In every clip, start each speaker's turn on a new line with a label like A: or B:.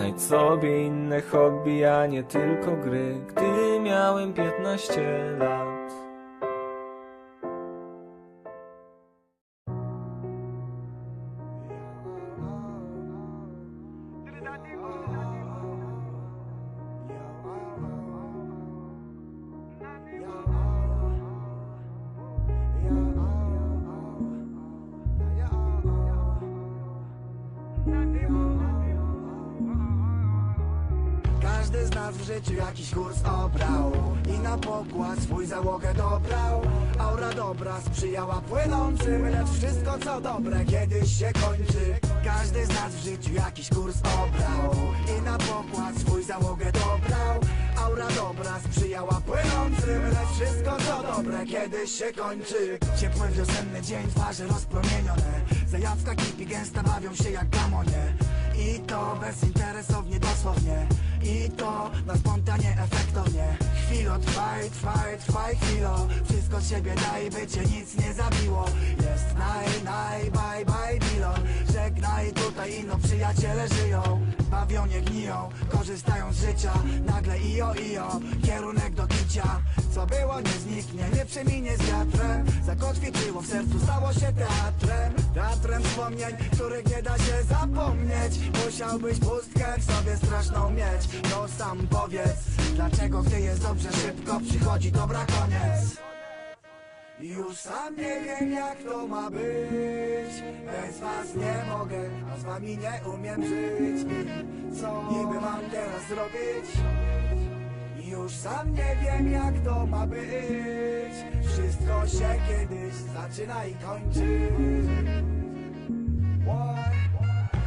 A: Znajdź sobie inne hobby, a nie tylko gry. Gdy miałem 15 lat
B: Każdy z nas w życiu jakiś kurs obrał I na pokład swój załogę dobrał. Aura dobra sprzyjała płynącym Lecz wszystko co dobre kiedyś się kończy. Każdy z nas w życiu jakiś kurs obrał I na pokład swój załogę dobrał. Aura dobra sprzyjała płynącym Lecz wszystko co dobre kiedyś się kończy. Ciepły wiosenny dzień, twarze rozpromienione. Zajawka kipi gęsta bawią się jak gamonie i to bezinteresownie, dosłownie. I to na spontanie, efektownie. Chwilo trwaj, trwaj, trwaj chwilo. Wszystko z siebie daj, by cię nic nie zabiło. Jest naj, naj, bye, bye, bilon Żegnaj, tutaj ino przyjaciele żyją Bawią, nie gniją, korzystają z życia. Nagle io, io, kierunek do kicia. Co było nie zniknie, nie przeminie z wiatrem. Zakotwiczyło w sercu, stało się teatrem. Teatrem wspomnień, których nie da się zapomnieć. Musiałbyś pustkę w sobie straszną mieć. No sam powiedz, dlaczego gdy jest dobrze szybko przychodzi dobra koniec już sam nie wiem jak to ma być Bez was nie mogę, a z wami nie umiem żyć co niby mam teraz zrobić? Już sam nie wiem jak to ma być Wszystko się kiedyś zaczyna i kończy?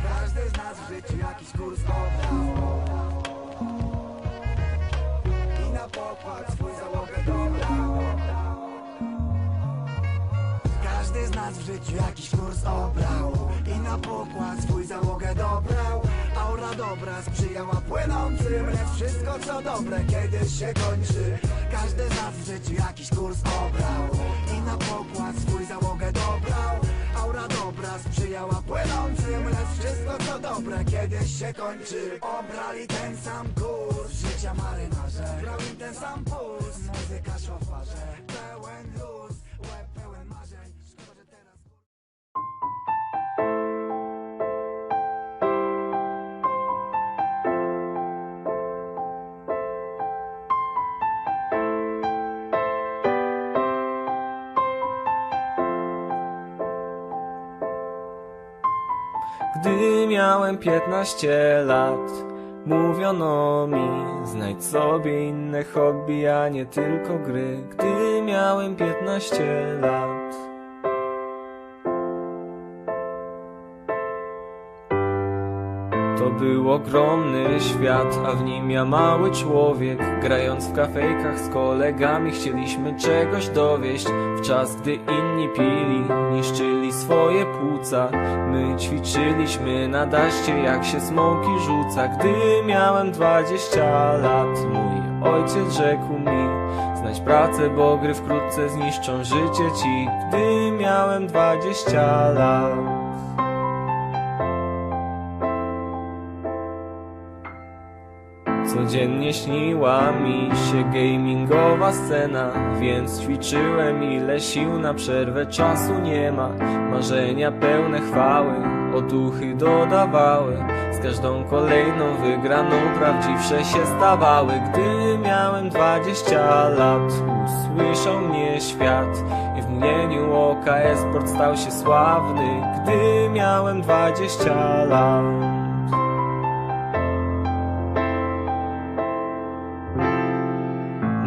B: Każdy z nas w życiu jakiś kurs obrał I na pokład swój każdy z nas w życiu jakiś kurs obrał I na pokład swój załogę dobrał. Aura dobra sprzyjała płynącym Lecz wszystko co dobre kiedyś się kończy. Każdy z nas w życiu jakiś kurs obrał I na pokład swój załogę dobrał. Aura dobra sprzyjała płynącym Lecz wszystko co dobre kiedyś się kończy. Obrali ten sam kurs życia marynarze Grał im ten sam puls
A: Gdy miałem 15 lat Mówiono mi Znajdź sobie inne hobby, a nie tylko gry. Gdy miałem 15 lat To był ogromny świat, a w nim ja mały człowiek. Grając w kafejkach z kolegami chcieliśmy czegoś dowieść. W czas gdy inni pili, niszczyli swoje płuca. My ćwiczyliśmy na daście jak się smoki rzuca. Gdy miałem 20 lat, mój ojciec rzekł mi Znajdź pracę, bo gry wkrótce zniszczą życie ci. Gdy miałem 20 lat Codziennie śniła mi się gamingowa scena Więc ćwiczyłem ile sił na przerwę czasu nie ma. Marzenia pełne chwały, otuchy dodawały. Z każdą kolejną wygraną prawdziwsze się stawały. Gdy miałem 20 lat usłyszał mnie świat I w mgnieniu oka e-sport stał się sławny. Gdy miałem 20 lat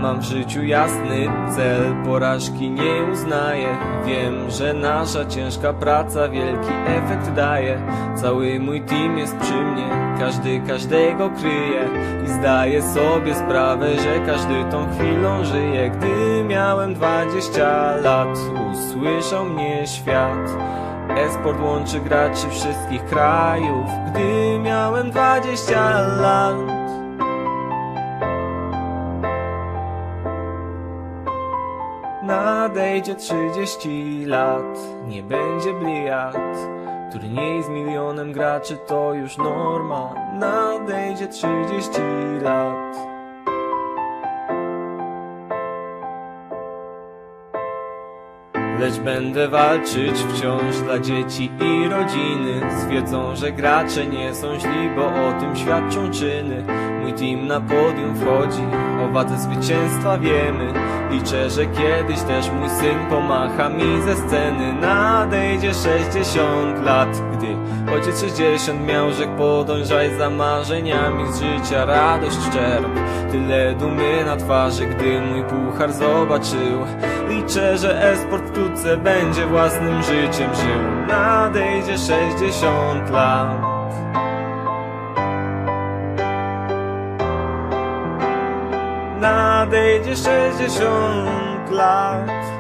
A: Mam w życiu jasny cel, porażki nie uznaję. Wiem, że nasza ciężka praca wielki efekt daje. Cały mój team jest przy mnie, każdy każdego kryje. I zdaję sobie sprawę, że każdy tą chwilą żyje. Gdy miałem 20 lat, usłyszał mnie świat. Esport łączy graczy wszystkich krajów. Gdy miałem 20 lat Nadejdzie 30 lat, nie będzie bliat Turniej z milionem graczy to już norma. Nadejdzie 30 lat. Lecz będę walczyć wciąż dla dzieci i rodziny. Z że gracze nie są źli, bo o tym świadczą czyny Mój team na podium wchodzi, o wadze zwycięstwa wiemy. Liczę, że kiedyś też mój syn pomacha mi ze sceny. Nadejdzie 60 lat, gdy ojciec 60 miał Rzekł podążaj za marzeniami z życia radość czerp Tyle dumy na twarzy, gdy mój puchar zobaczył. Liczę, że esport wkrótce będzie własnym życiem żył. Nadejdzie 60 lat Nadejdzie 60 lat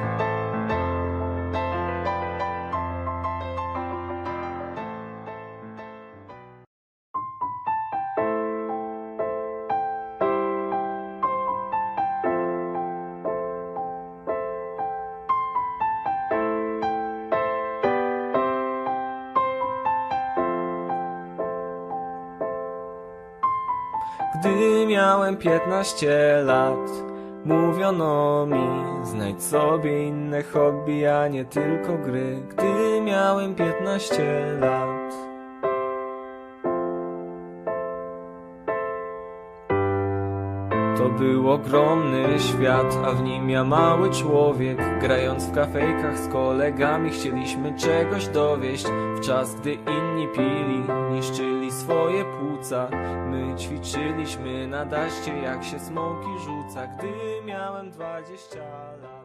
A: Gdy miałem 15 lat, mówiono mi, znajdź sobie inne hobby, a nie tylko gry. Gdy miałem 15 lat. Był ogromny świat, a w nim ja mały człowiek. Grając w kafejkach z kolegami chcieliśmy czegoś dowieść. W czas gdy inni pili, niszczyli swoje płuca. My ćwiczyliśmy na daście jak się smoki rzuca. Gdy miałem 20 lat